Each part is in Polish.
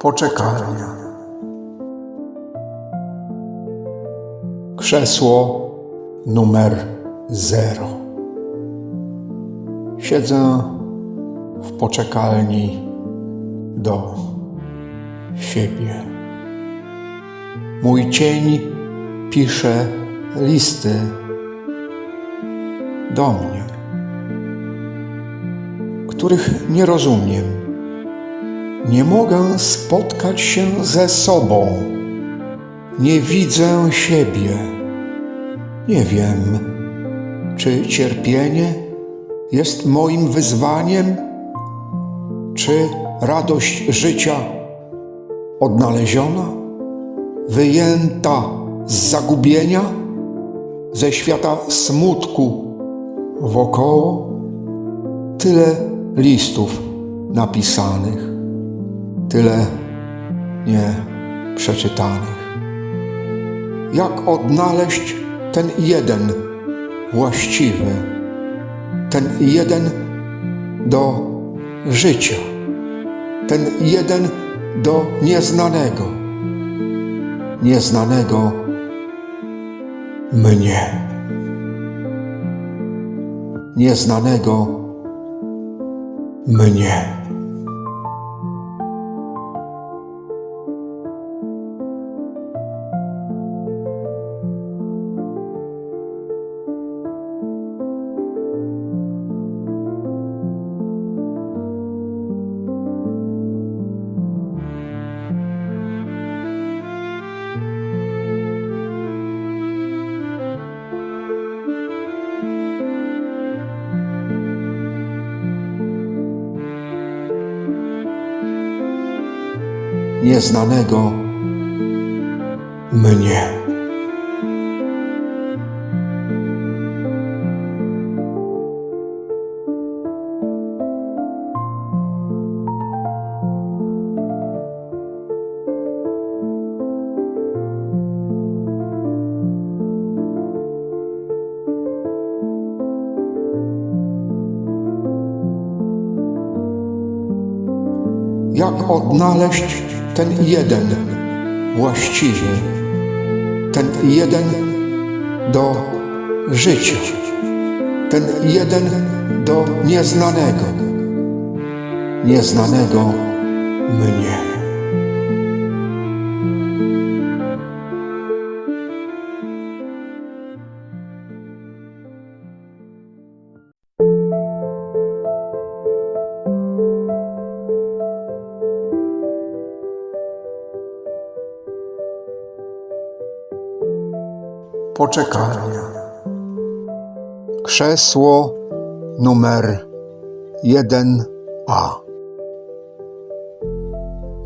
Poczekalnia. Krzesło numer zero. Siedzę w poczekalni do siebie. Mój cień pisze listy do mnie, których nie rozumiem. Nie mogę spotkać się ze sobą. Nie widzę siebie. Nie wiem, czy cierpienie jest moim wyzwaniem, czy radość życia odnaleziona, wyjęta z zagubienia, ze świata smutku wokoło. Tyle listów napisanych, tyle nie przeczytanych. Jak odnaleźć ten jeden właściwy, ten jeden do życia, ten jeden do nieznanego, nieznanego mnie, nieznanego mnie. Nieznanego mnie. Jak odnaleźć ten jeden właściwy, ten jeden do życia, ten jeden do nieznanego, nieznanego mnie. Poczekalnia. Krzesło numer 1A.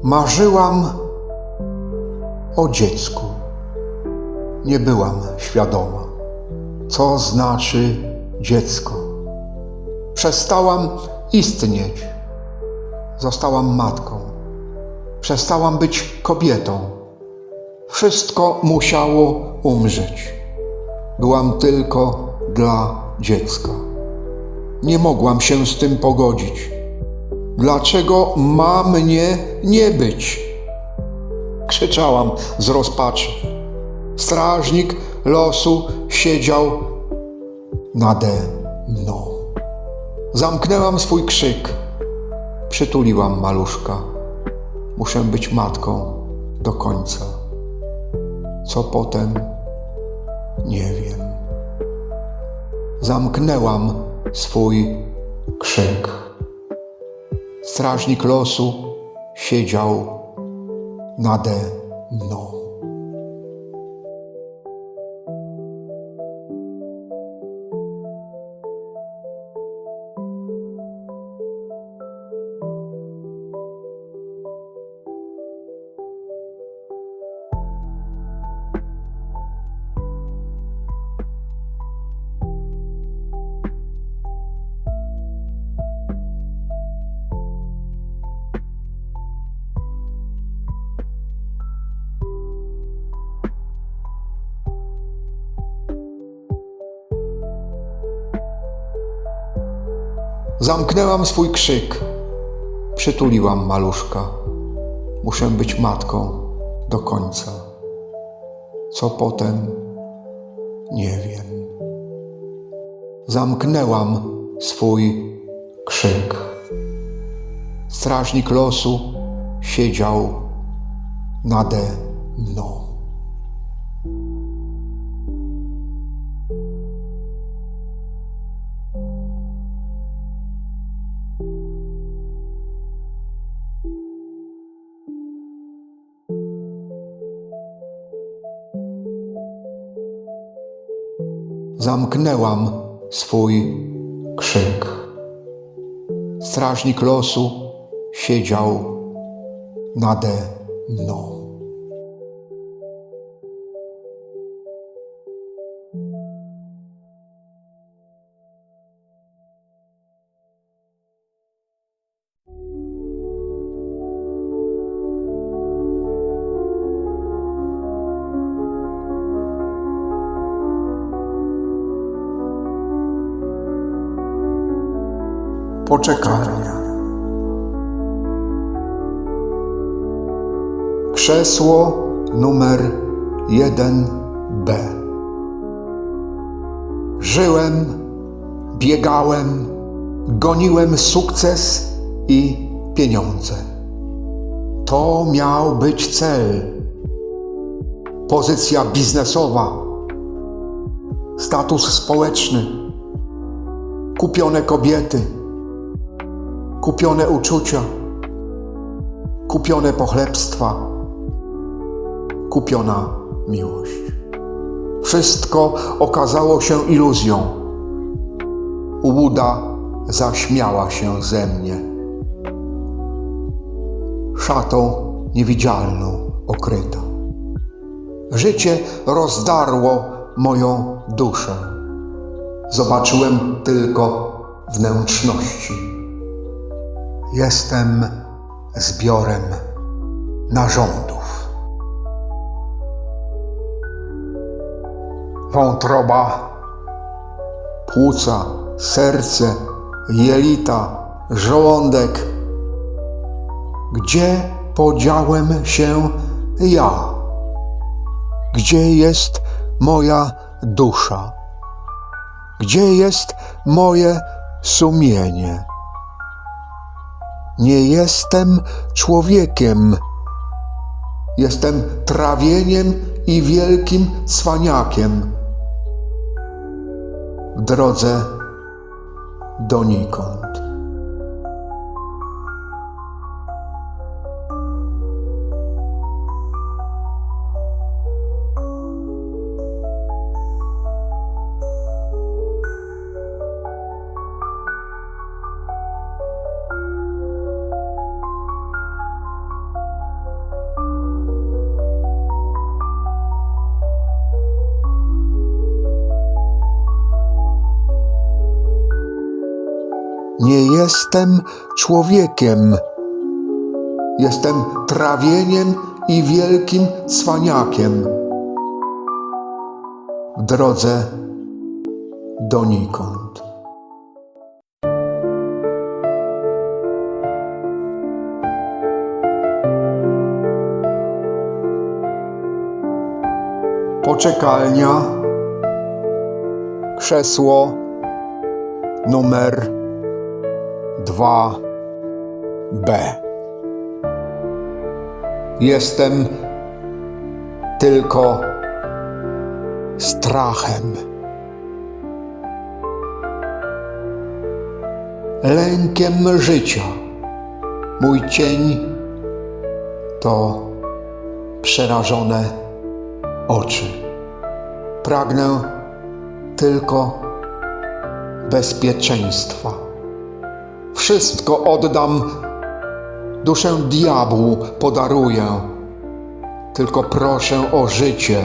Marzyłam o dziecku. Nie byłam świadoma, co znaczy dziecko. Przestałam istnieć. Zostałam matką. Przestałam być kobietą. Wszystko musiało umrzeć. Byłam tylko dla dziecka. Nie mogłam się z tym pogodzić. Dlaczego ma mnie nie być? Krzyczałam z rozpaczy. Strażnik losu siedział nade mną. Zamknęłam swój krzyk. Przytuliłam maluszka. Muszę być matką do końca. Co potem? Nie wiem. Zamknęłam swój krzyk. Strażnik losu siedział nade mną. Zamknęłam swój krzyk. Przytuliłam maluszka. muszę być matką do końca. Co potem, nie wiem. Zamknęłam swój krzyk. Strażnik losu siedział nade mną. Zamknęłam swój krzyk. Strażnik losu siedział nade mną. Poczekalnia. Krzesło numer 1B. Żyłem, biegałem, goniłem sukces i pieniądze. To miał być cel. Pozycja biznesowa, status społeczny, kupione kobiety, kupione uczucia, kupione pochlebstwa, kupiona miłość. Wszystko okazało się iluzją. Ułuda zaśmiała się ze mnie. Szatą niewidzialną okryta. Życie rozdarło moją duszę. Zobaczyłem tylko wnętrzności. Jestem zbiorem narządów. Wątroba, płuca, serce, jelita, żołądek. Gdzie podziałem się ja? Gdzie jest moja dusza? Gdzie jest moje sumienie? Nie jestem człowiekiem. Jestem trawieniem i wielkim cwaniakiem w drodze donikąd. Nie jestem człowiekiem. Jestem trawieniem i wielkim cwaniakiem w drodze donikąd. Poczekalnia, krzesło numer 2b. Jestem tylko strachem. Lękiem życia. Mój cień to przerażone oczy. Pragnę tylko bezpieczeństwa. Wszystko oddam, duszę diabłu podaruję. Tylko proszę o życie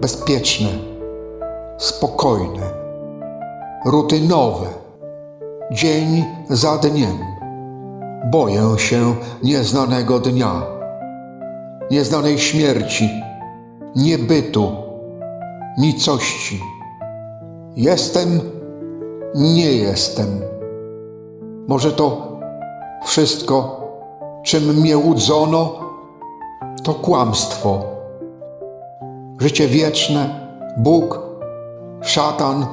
bezpieczne, spokojne, rutynowe, dzień za dniem. Boję się nieznanego dnia, nieznanej śmierci, niebytu, nicości. Jestem, nie jestem. Może to wszystko czym mnie łudzono, to kłamstwo. Życie wieczne, Bóg, szatan,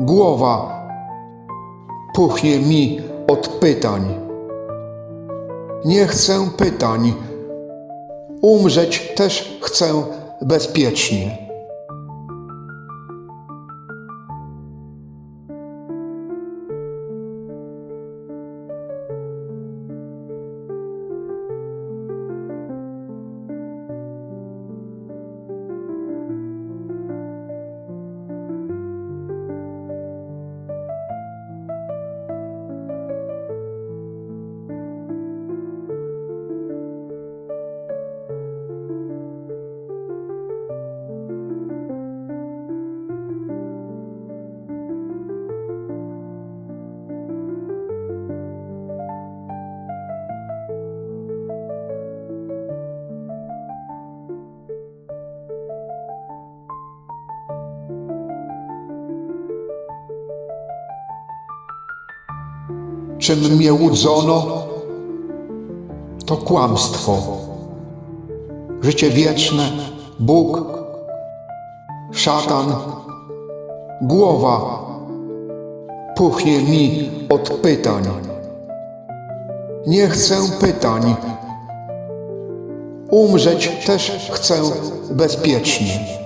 głowa puchnie mi od pytań. Nie chcę pytań, umrzeć też chcę bezpiecznie. Czym mnie łudzono, to kłamstwo. Życie wieczne, Bóg, szatan, głowa puchnie mi od pytań. Nie chcę pytań, umrzeć też chcę bezpiecznie.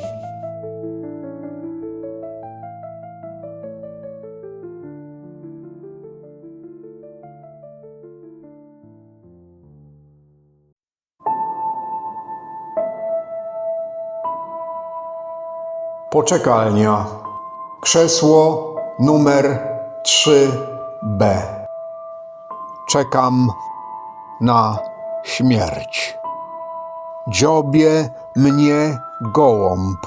Poczekalnia. Krzesło numer 3B. Czekam na śmierć. Dziobie mnie gołąb.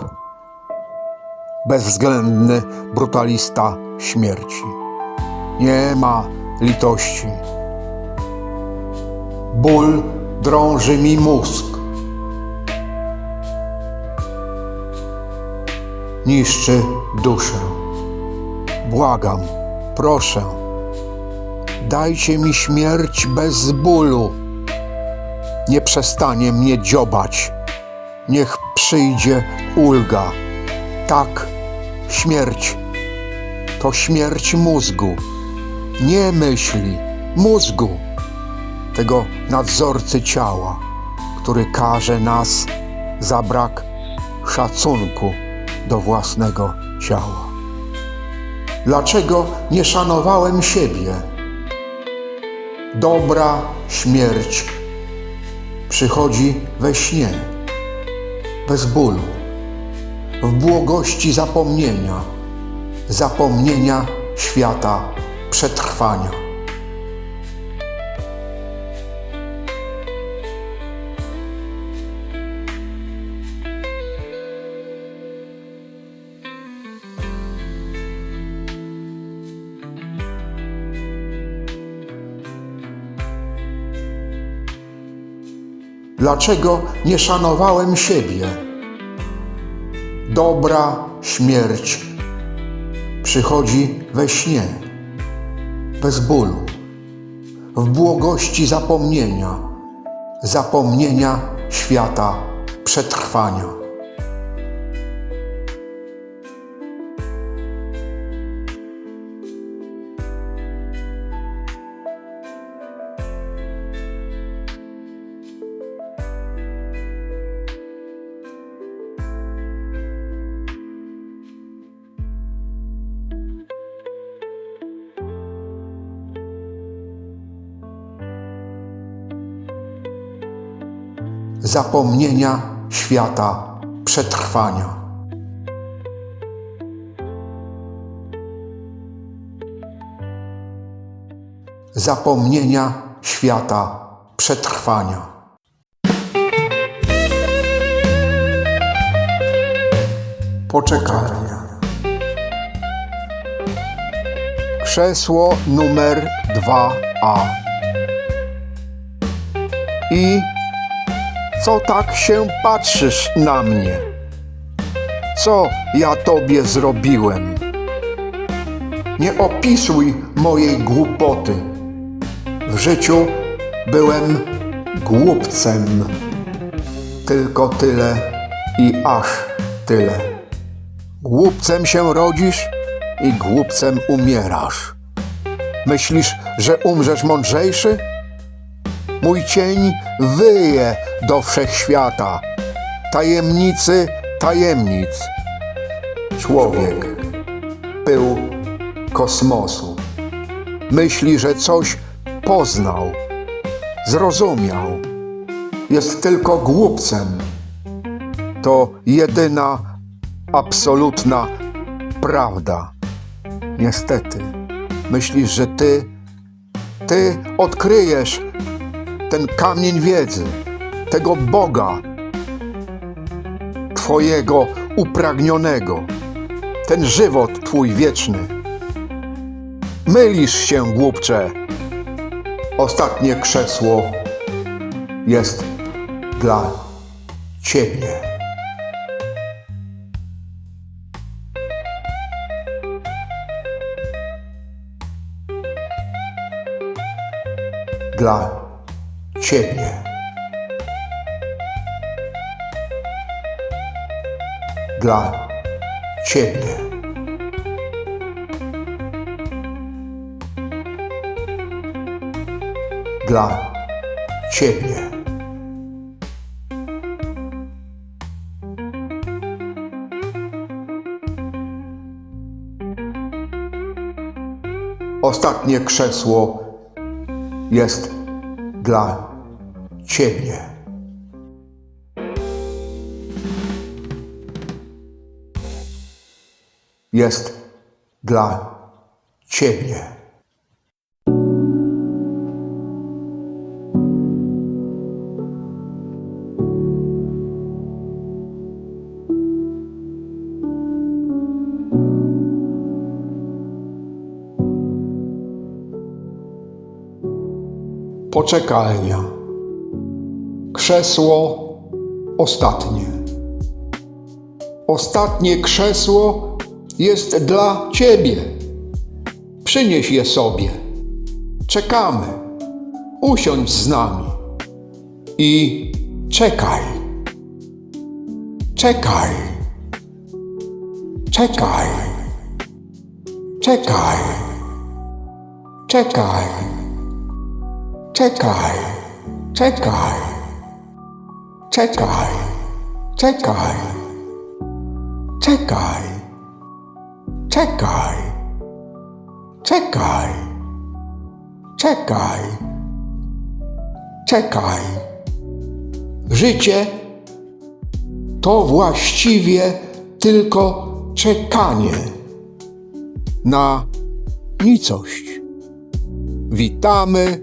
Bezwzględny brutalista śmierci. Nie ma litości. Ból drąży mi mózg. Niszczy duszę. Błagam, proszę, dajcie mi śmierć bez bólu. Nie przestanie mnie dziobać. Niech przyjdzie ulga. Tak, śmierć to śmierć mózgu, nie myśli, mózgu, tego nadzorcy ciała, który karze nas za brak szacunku do własnego ciała. Dlaczego nie szanowałem siebie? Dobra śmierć przychodzi we śnie, bez bólu, w błogości zapomnienia, zapomnienia świata przetrwania. Dlaczego nie szanowałem siebie? Dobra śmierć przychodzi we śnie, bez bólu, w błogości zapomnienia, zapomnienia świata przetrwania. Zapomnienia świata przetrwania. Zapomnienia świata przetrwania. Poczekalnia. Krzesło numer 2A. I co tak się patrzysz na mnie? Co ja tobie zrobiłem? Nie opisuj mojej głupoty. W życiu byłem głupcem. Tylko tyle i aż tyle. Głupcem się rodzisz i głupcem umierasz. Myślisz, że umrzesz mądrzejszy? Mój cień wyje do wszechświata, tajemnicy tajemnic. Człowiek, pył kosmosu. Myśli, że coś poznał, zrozumiał. Jest tylko głupcem. To jedyna, absolutna prawda. Niestety, myślisz, że ty, ty odkryjesz ten kamień wiedzy, tego Boga, Twojego upragnionego, ten żywot Twój wieczny. Mylisz się, głupcze. Ostatnie krzesło jest dla Ciebie. Dla Ciebie. Dla Ciebie. Dla Ciebie. Ostatnie krzesło jest dla Ciebie. Jest dla Ciebie. Poczekalnia. Krzesło ostatnie. Ostatnie krzesło jest dla Ciebie. Przynieś je sobie. Czekamy. Usiądź z nami. I czekaj. Czekaj. Czekaj. Czekaj. Czekaj. Czekaj. Czekaj. Czekaj. Czekaj. Czekaj. Czekaj. Czekaj. Czekaj. Czekaj. Życie to właściwie tylko czekanie na nicość. Witamy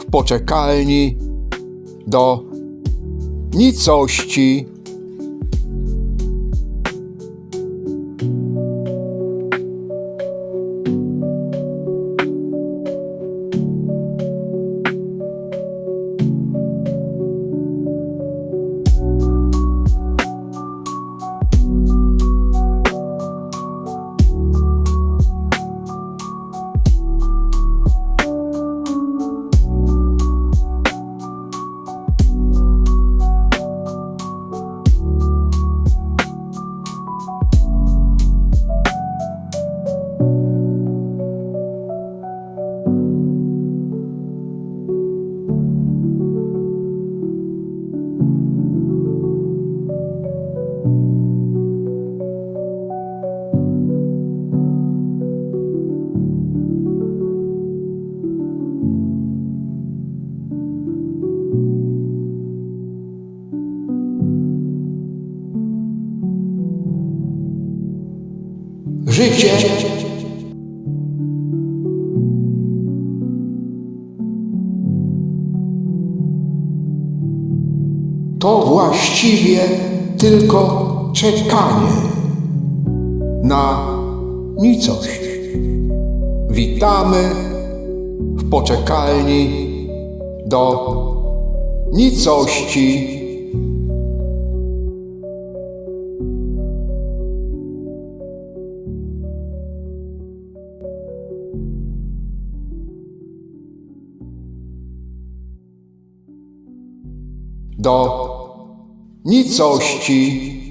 w poczekalni do nicości. Życie właściwie tylko czekanie na nicość. Witamy w poczekalni do nicości. do nicości.